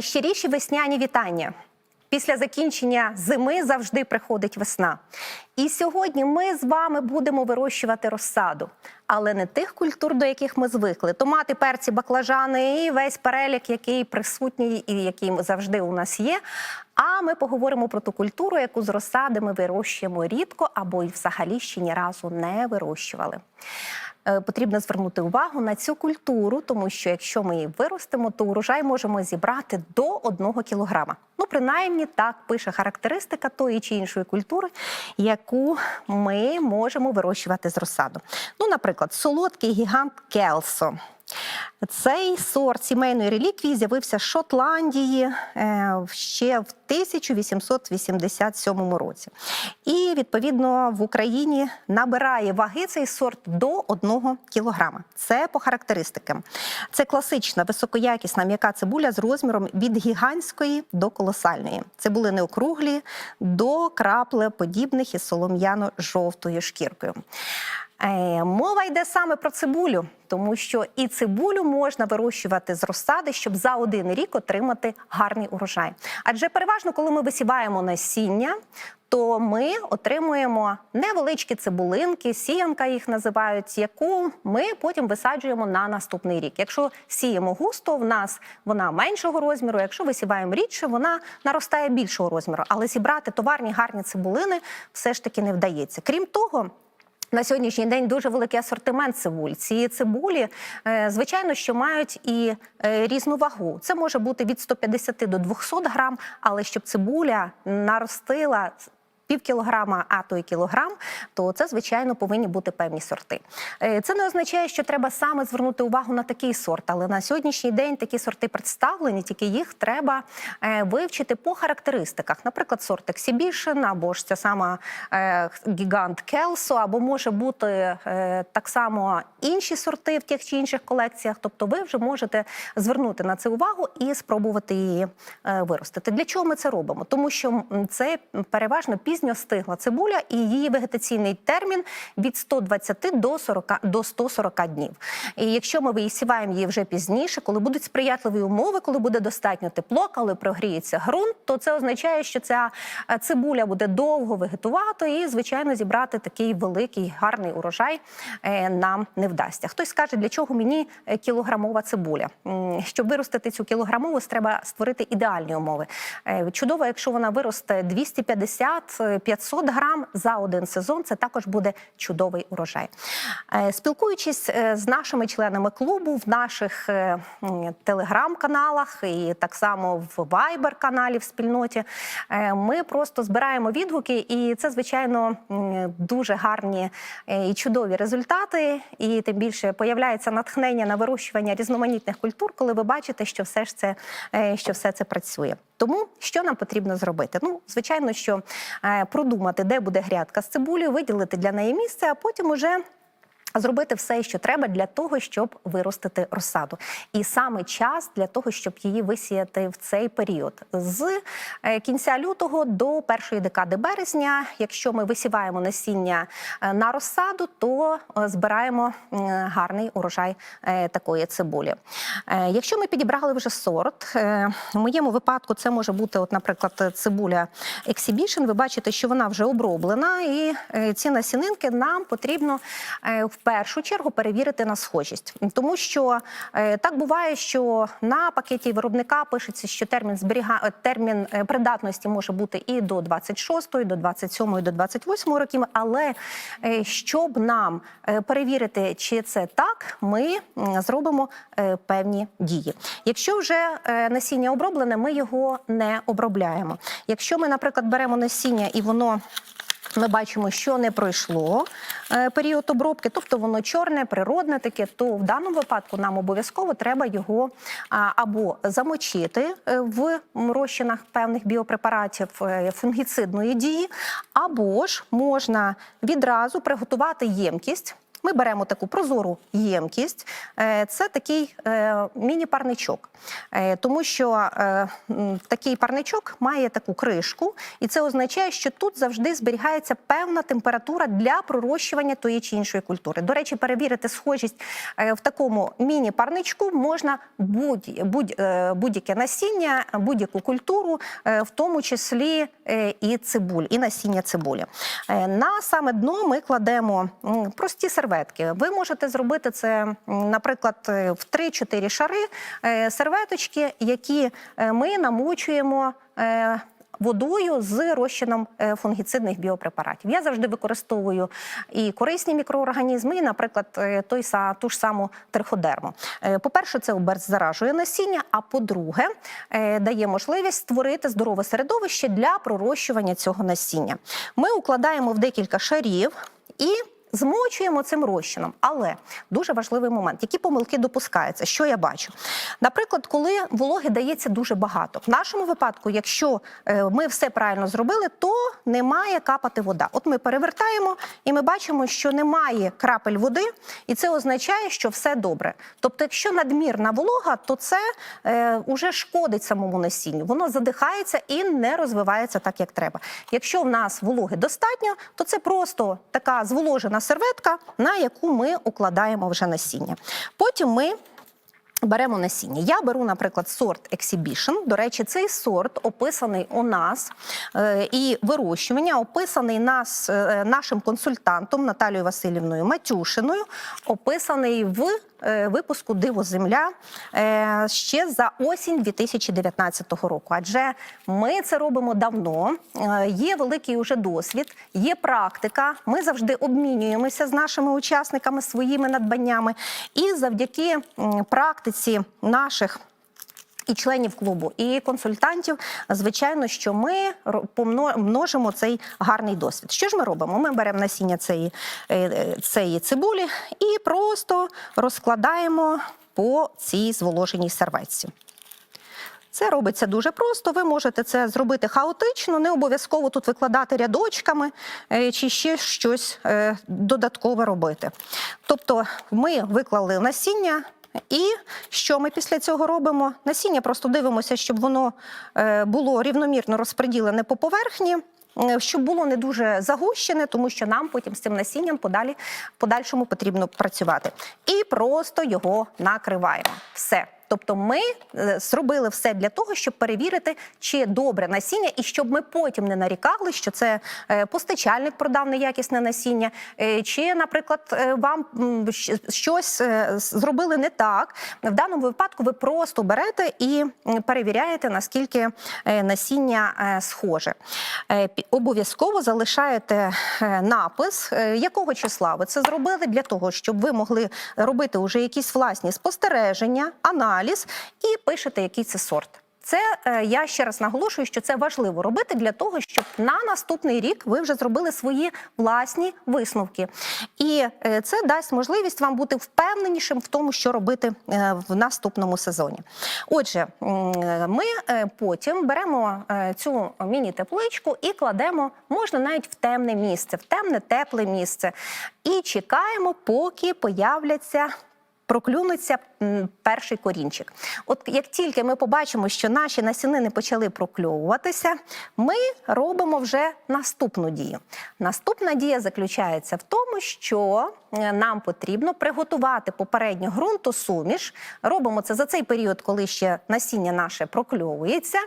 Найщиріші весняні вітання. Після закінчення зими завжди приходить весна. І сьогодні ми з вами будемо вирощувати розсаду, але не тих культур, до яких ми звикли: томати, перці, баклажани і весь перелік, який присутній і який завжди у нас є. А ми поговоримо про ту культуру, яку з розсади ми вирощуємо рідко або й взагалі ще ні разу не вирощували. Е, Потрібно звернути увагу на цю культуру, тому що якщо ми її виростимо, то урожай можемо зібрати до 1 кілограма. Ну, принаймні, так пише характеристика тої чи іншої культури, яку ми можемо вирощувати з розсаду. Ну, наприклад, солодкий гігант Келсо. Цей сорт сімейної реліквії з'явився з Шотландії е, ще в 1887 році. І відповідно в Україні набирає ваги цей сорт до 1 кілограма. Це по характеристикам. Це класична високоякісна м'яка цибуля з розміром від гігантської до колосальної. Цибулини округлі до краплеподібних із солом'яно-жовтою шкіркою. Е, Мова йде саме про цибулю, тому що і цибулю можна вирощувати з розсади, щоб за один рік отримати гарний урожай. Адже переважно, коли ми висіваємо насіння, то ми отримуємо невеличкі цибулинки, сіянка їх називають, яку ми потім висаджуємо на наступний рік. Якщо сіємо густо, в нас вона меншого розміру. Якщо висіваємо рідше, вона наростає більшого розміру. Але зібрати товарні гарні цибулини все ж таки не вдається. Крім того. На сьогоднішній день дуже великий асортимент цибуль. Ці цибулі, е, звичайно, що мають і е, різну вагу. Це може бути від 150 до 200 грам, але щоб цибуля наростила пів кілограма, а то й кілограм, то це звичайно повинні бути певні сорти. Е, Це не означає, що треба саме звернути увагу на такий сорт, але на сьогоднішній день такі сорти представлені, тільки їх треба е, вивчити по характеристиках. Наприклад, сорт Exhibition, або ж ця сама е, гігант Келсо, або може бути е, так само інші сорти в тих чи інших колекціях. Тобто, ви вже можете звернути на це увагу і спробувати її е, виростити. Для чого ми це робимо? Тому що це переважно пізньо стигла цибуля, і її вегетаційний термін від 120 до 40 до 140 днів. І якщо ми висіваємо її вже пізніше, коли будуть сприятливі умови, коли буде достатньо тепло, коли прогріється ґрунт, то це означає, що ця е, цибуля буде довго вегетувати, і звичайно зібрати такий великий гарний урожай е, нам не вдасться. Хтось скаже, для чого мені е, кілограмова цибуля? Щоб виростити цю кілограмову, треба створити ідеальні умови. Чудово, якщо вона виросте 250-500 грам за один сезон, це також буде чудовий урожай. Е, Спілкуючись е, з нашими членами клубу в наших е, телеграм-каналах і так само в Viber-каналі в спільноті, ми просто збираємо відгуки, і це, звичайно, дуже гарні і чудові результати. І тим більше появляється натхнення на вирощування різноманітних культур, коли ви бачите, що все ж це що все це працює. Тому що нам потрібно зробити? Ну, звичайно, що е, продумати, де буде грядка з цибулею, виділити для неї місце, а потім уже. Зробити все, що треба для того, щоб виростити розсаду, і саме час для того, щоб її висіяти в цей період з е, кінця лютого до першої декади березня. Якщо ми висіваємо насіння е, на розсаду, то е, збираємо гарний урожай такої цибулі. Якщо ми підібрали вже сорт, в моєму випадку це може бути, от, наприклад, цибуля Exhibition. Ви бачите, що вона вже оброблена, і ці насінинки нам потрібно в першу чергу перевірити на схожість, тому що е, так буває, що на пакеті виробника пишеться, що термін зберіга е, термін е, придатності може бути і до 26, до 27, до 28 років. Але щоб нам перевірити, чи це так, ми зробимо певні дії. Якщо вже насіння оброблене, ми його не обробляємо. Якщо ми, наприклад, беремо насіння і воно. Ми бачимо, що не пройшло е, період обробки, тобто воно чорне, природне таке, то в даному випадку нам обов'язково треба його або замочити е, в розчинах певних біопрепаратів е, фунгіцидної дії, або ж можна відразу приготувати ємкість. Ми беремо таку прозору ємкість. Е, Це такий е, міні-парничок, Е, тому що такий парничок має таку кришку, і це означає, що тут завжди зберігається певна температура для пророщування тої чи іншої культури. До речі, перевірити схожість в такому міні-парничку можна будь, будь, будь-яке насіння, будь-яку культуру, в тому числі і цибуль, і насіння цибулі. На саме дно ми кладемо прості серветки. Ви можете зробити це, наприклад, е, в 3-4 шари е, серветочки, які е, ми намочуємо. Водою з розчином фунгіцидних біопрепаратів. Я завжди використовую і корисні мікроорганізми, і, наприклад, той ту ж саму триходерму. По-перше, це обеззаражує насіння. А по-друге, дає можливість створити здорове середовище для пророщування цього насіння. Ми укладаємо в декілька шарів і. Змочуємо цим розчином, але дуже важливий момент, які помилки допускаються. Що я бачу? Наприклад, коли вологи дається дуже багато. В нашому випадку, якщо е, ми все правильно зробили, то не має капати вода. От ми перевертаємо і ми бачимо, що немає крапель води, і це означає, що все добре. Тобто, якщо надмірна волога, то це е, шкодить самому насінню. Воно задихається і не розвивається так, як треба. Якщо в нас вологи достатньо, то це просто така зволожена серветка, на яку ми укладаємо вже насіння. Потім ми Беремо насіння. Я беру, наприклад, сорт Exhibition. До речі, цей сорт описаний у нас е, і вирощування описаний нас е, нашим консультантом Наталією Васильівною Матюшиною, описаний в випуску Диво Земля е, ще за осінь 2019 року. Адже ми це робимо давно. е, Є великий уже досвід, є практика. Ми завжди обмінюємося з нашими учасниками своїми надбаннями. І завдяки практиці наших. І членів клубу, і консультантів, звичайно, що ми ро- помно- множимо цей гарний досвід. Що ж ми робимо? Ми беремо насіння цієї, е, цієї цибулі і просто розкладаємо по цій зволоженій серветці. Це робиться дуже просто. Ви можете це зробити хаотично, не обов'язково тут викладати рядочками е, чи ще щось е, додаткове робити. Тобто ми виклали насіння. І що ми після цього робимо? Насіння просто дивимося, щоб воно е, було рівномірно розподілене по поверхні, е, щоб було не дуже загущене, тому що нам потім з цим насінням подалі подальшому потрібно працювати. І просто його накриваємо. Все. Тобто ми е, зробили все для того, щоб перевірити, чи добре насіння, і щоб ми потім не нарікали, що це е, постачальник продав неякісне насіння, е, чи, наприклад, вам щось зробили не так. В даному випадку ви просто берете і перевіряєте, наскільки насіння схоже. Обов'язково залишаєте напис, якого числа ви це зробили, для того, щоб ви могли робити вже якісь власні спостереження, аналіз і пишете, який це сорт. Це е, я ще раз наголошую, що це важливо робити для того, щоб на наступний рік ви вже зробили свої власні висновки. І е, це дасть можливість вам бути впевненішим в тому, що робити е, в наступному сезоні. Отже, ми потім беремо цю міні-тепличку і кладемо, можна навіть в темне місце, в темне тепле місце, і чекаємо, поки появляться проклюнеться м, перший корінчик. От як тільки ми побачимо, що наші насінини почали прокльовуватися, ми робимо вже наступну дію. Наступна дія заключається в тому, що е, нам потрібно приготувати попередньо ґрунтосуміш. Робимо це за цей період, коли ще насіння наше прокльовується.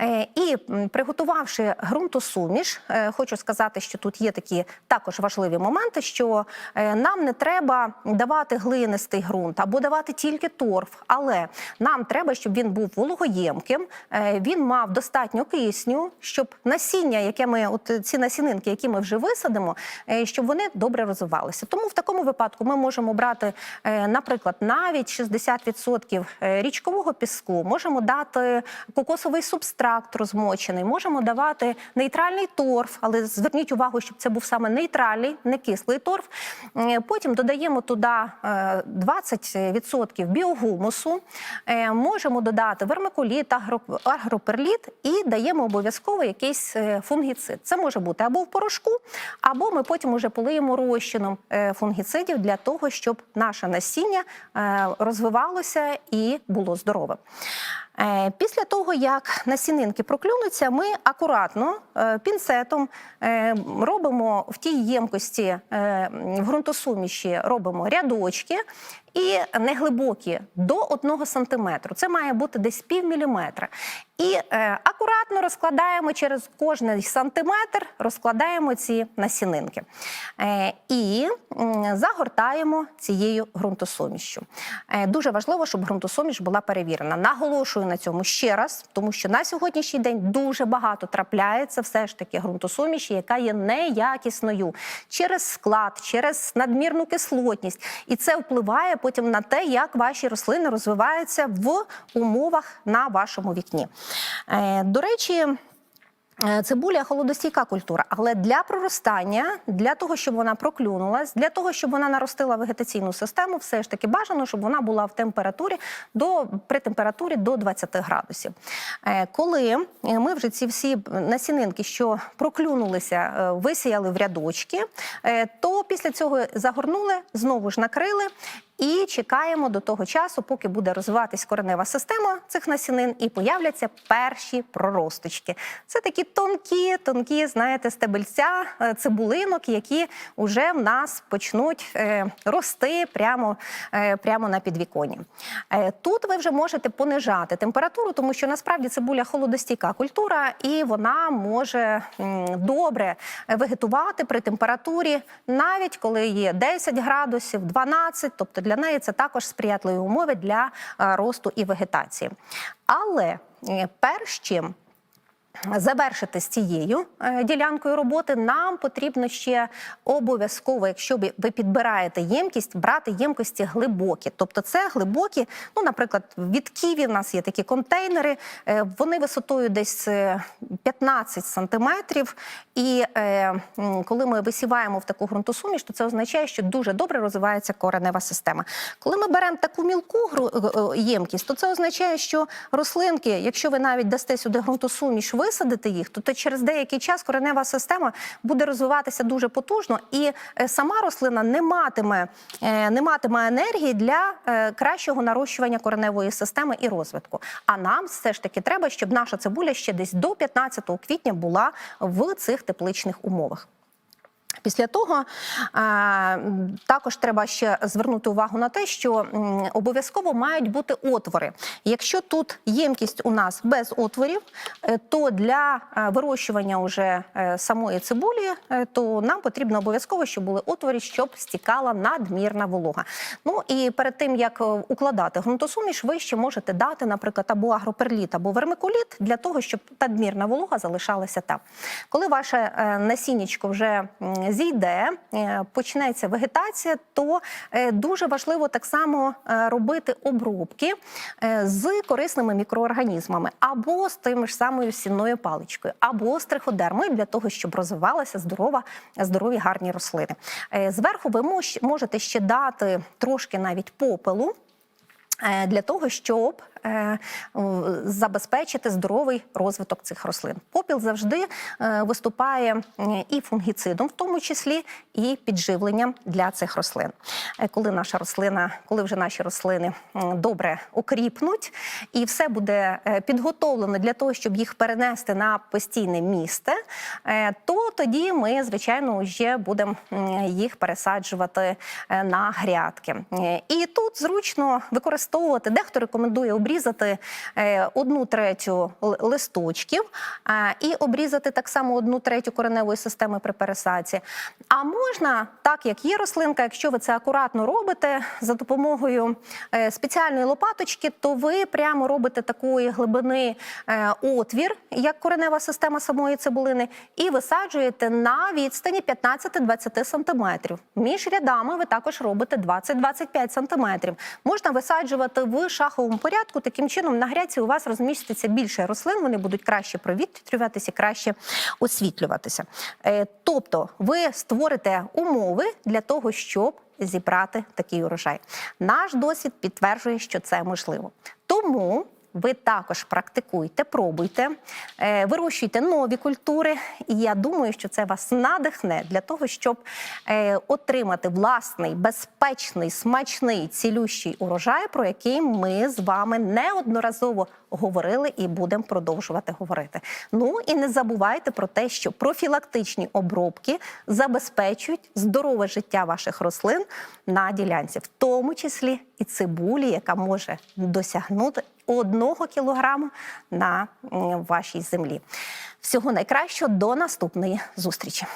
Е, І приготувавши ґрунтосуміш, е, хочу сказати, що тут є такі також важливі моменти, що нам не треба давати глинистий ґрунт або давати тільки торф, але нам треба, щоб він був вологоємким, е, він мав достатньо кисню, щоб насіння, яке ми, от ці насінинки, які ми вже висадимо, е, щоб вони добре розвивалися. Тому в такому випадку ми можемо брати, е, наприклад, навіть 60% річкового піску, можемо дати кокосовий субстракт розмочений, можемо давати нейтральний торф, але зверніть увагу, щоб це був саме нейтральний, не кислий торф. Потім додаємо туди е, 20% біогумусу, е, можемо додати вермикуліт, агроперліт і даємо обов'язково якийсь е, фунгіцид. Це може бути або в порошку, або ми потім уже полиємо розчином е, фунгіцидів для того, щоб наше насіння розвивалося і було здоровим. Е, Після того, як насінинки проклюнуться, ми акуратно пінцетом робимо в тій ємкості в ґрунтосуміші робимо рядочки і неглибокі до 1 сантиметру. Це має бути десь пів міліметра. І е, акуратно розкладаємо через кожний сантиметр, розкладаємо ці насінинки. Е, і загортаємо цією ґрунтосумішю. Е, дуже важливо, щоб ґрунтосуміш була перевірена. Наголошую на цьому ще раз, тому що на сьогоднішній день дуже багато трапляється все ж таки ґрунтосуміші, яка є неякісною через склад, через надмірну кислотність. І це впливає потім на те, як ваші рослини розвиваються в умовах на вашому вікні. Е, До речі. Е, Цибуля холодостійка культура, але для проростання, для того, щоб вона проклюнулась, для того, щоб вона наростила вегетаційну систему, все ж таки бажано, щоб вона була в температурі до при температурі до 20 градусів. Е, Коли ми вже ці всі насінинки, що проклюнулися, е, висіяли в рядочки, е, то після цього загорнули, знову ж накрили. І чекаємо до того часу, поки буде розвиватись коренева система цих насінин, і появляться перші проросточки. Це такі тонкі, тонкі, знаєте, стебельця е, цибулинок, які вже в нас почнуть е, рости прямо, е, прямо на підвіконі. Тут ви вже можете понижати температуру, тому що насправді цибуля холодостійка культура, і вона може добре вегетувати при температурі, навіть коли є 10 градусів, 12, тобто для неї це також сприятливі умови для е, росту і вегетації. Але е, перш чим Завершити з цією е, ділянкою роботи нам потрібно ще обов'язково, якщо ви ви підбираєте ємкість, брати ємкості глибокі. Тобто це глибокі, ну, наприклад, від Ківі в нас є такі контейнери, е, вони висотою десь е, 15 сантиметрів. І е, коли ми висіваємо в таку ґрунтосуміш, то це означає, що дуже добре розвивається коренева система. Коли ми беремо таку мілку е, е, ємкість, то це означає, що рослинки, якщо ви навіть дасте сюди ґрунтосуміш, висадите їх, то, то через деякий час коренева система буде розвиватися дуже потужно, і е, сама рослина не матиме, е, не матиме енергії для е, кращого нарощування кореневої системи і розвитку. А нам все ж таки треба, щоб наша цибуля ще десь до 15 квітня була в цих тепличних умовах. Після того також треба ще звернути увагу на те, що обов'язково мають бути отвори. Якщо тут ємкість у нас без отворів, е, то для е, вирощування уже е, самої цибулі, то нам потрібно обов'язково, щоб були отвори, щоб стікала надмірна волога. Ну і перед тим як укладати ґрунтосуміш, ви ще можете дати, наприклад, або агроперліт, або вермикуліт для того, щоб надмірна волога залишалася там. Коли ваше насіннячко вже зійде, е, почнеться вегетація, то е, дуже важливо так само е, робити обробки з корисними мікроорганізмами, або з тими ж самою сінною паличкою, або з триходермою для того, щоб розвивалася здорова, здорові гарні рослини. Зверху ви можете ще дати трошки навіть попелу. Для того щоб забезпечити здоровий розвиток цих рослин, попіл завжди е, виступає е, і фунгіцидом, в тому числі і підживленням для цих рослин. Е, Коли наша рослина, коли вже наші рослини добре окріпнуть, і все буде е, підготовлено для того, щоб їх перенести на постійне місце, е, то тоді ми, звичайно, вже будемо їх пересаджувати е, на грядки. Е, І тут зручно використовувати. Дехто рекомендує обрізати е, одну третю листочків е, і обрізати так само одну третю кореневої системи при пересадці. А можна, так як є рослинка, якщо ви це акуратно робите за допомогою е, спеціальної лопаточки, то ви прямо робите такої глибини отвір, як коренева система самої цибулини, і висаджуєте на відстані 15-20 сантиметрів. Між рядами ви також робите 20-25 сантиметрів. Можна висаджувати в шаховому порядку. Таким чином на гряці у вас розміститься більше рослин, вони будуть краще провітрюватися, краще освітлюватися. Е, Тобто ви створите умови для того, щоб зібрати такий урожай. Наш досвід підтверджує, що це можливо. Тому ви також практикуйте, пробуйте, е, вирощуйте нові культури. І я думаю, що це вас надихне для того, щоб е, отримати власний, безпечний, смачний, цілющий урожай, про який ми з вами неодноразово говорили і будемо продовжувати говорити. Ну і не забувайте про те, що профілактичні обробки забезпечують здорове життя ваших рослин на ділянці, в тому числі і цибулі, яка може досягнути одного кілограму на вашій землі. Всього найкращого до наступної зустрічі.